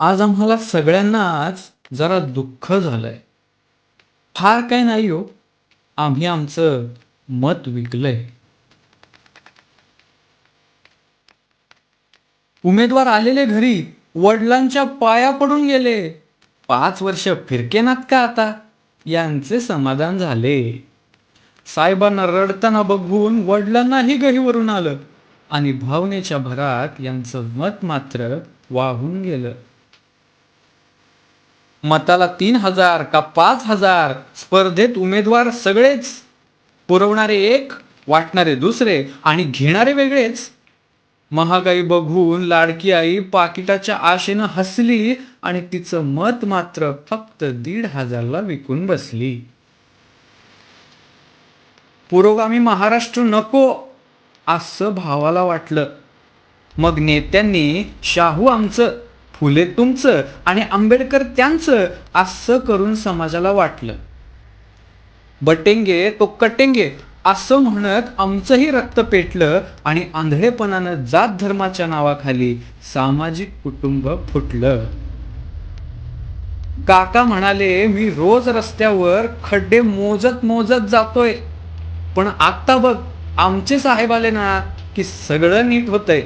आज आम्हाला सगळ्यांनाच जरा दुःख झालंय. फार काय नाही हो. आम्ही आमचं मत विकलंय. उमेदवार आलेले घरी वडिलांच्या पाया पडून गेले. पाच वर्ष फिरकेनात का आता? यांचे समाधान झाले. साहेबांना रडताना बघून वडिलांनाही गहीवरून आलं आणि भावनेच्या भरात यांचं मत मात्र वाहून गेलं. मताला तीन हजार का पाच हजार? स्पर्धेत उमेदवार सगळेच पुरवणारे एक वाटणारे दुसरे आणि घेणारे वेगळेच. महागाई बघून लाडकी आई पाकिटाच्या आशेनं हसली आणि तिचं मत मात्र फक्त दीड हजारला विकून बसली. पुरोगामी महाराष्ट्र नको असं भावाला वाटलं. मग नेत्यांनी शाहू आमचं फुले तुमचं आणि आंबेडकर त्यांचं असं करून समाजाला वाटलं. बटेंगे तो कटेंगे असं म्हणत आमचंही रक्त पेटलं आणि आंधळेपणानं जात धर्माच्या नावाखाली सामाजिक कुटुंब फुटलं. काका म्हणाले मी रोज रस्त्यावर खड्डे मोजत मोजत जातोय. पण आत्ता बघ आमचे साहेब आले ना की सगळं नीट होतंय.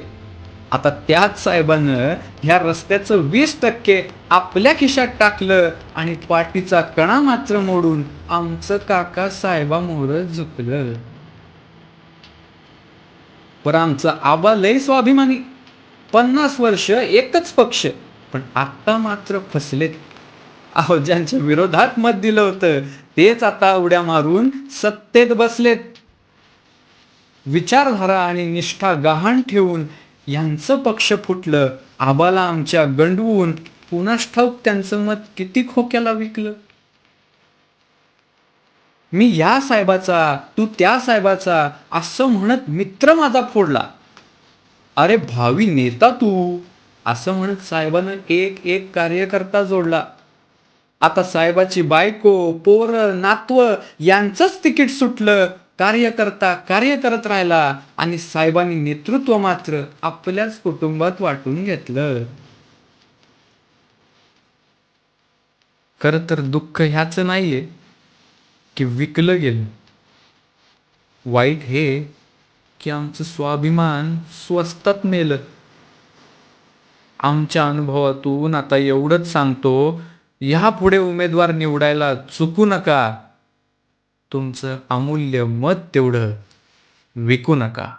आता त्याच साहेबानं ह्या रस्त्याचं वीस टक्के आपल्या खिशात टाकलं आणि पाठीचा कणा मात्र मोडून आमचं काका साहेबामोर झुकलं. पर आमचा आबा लय स्वाभिमानी. पन्नास वर्ष एकच पक्ष पण आता मात्र फसलेत. अहो ज्यांच्या विरोधात मत दिलं होतं तेच आता उड्या मारून सत्तेत बसलेत. विचारधारा आणि निष्ठा गहाण ठेवून यांचं पक्ष फुटलं आबाला आमच्या गंडवून पुन्हाच ठाऊक त्यांचं मत किती खोक्याला विकलं? मी या साहेबाचा तू त्या साहेबाचा असं म्हणत मित्र माझा फोडला. अरे भावी नेता तू असं म्हणत साहेबानं एक एक कार्यकर्ता जोडला. आता साहेबाची बायको पोर नातव यांचंच तिकीट सुटलं. कार्य करता कार्य करत राहिला आणि साहेबांनी नेतृत्व मात्र आपल्याच कुटुंबात वाटून घेतलं. खर तर दुःख ह्याच नाहीये की विकलं गेलं. वाईट हे की आमचं स्वाभिमान स्वस्तात मेलं. आमच्या अनुभवातून आता एवढंच सांगतो ह्या पुढे उमेदवार निवडायला चुकू नका. तुमचं अमूल्य मत तेवढं विकू नका.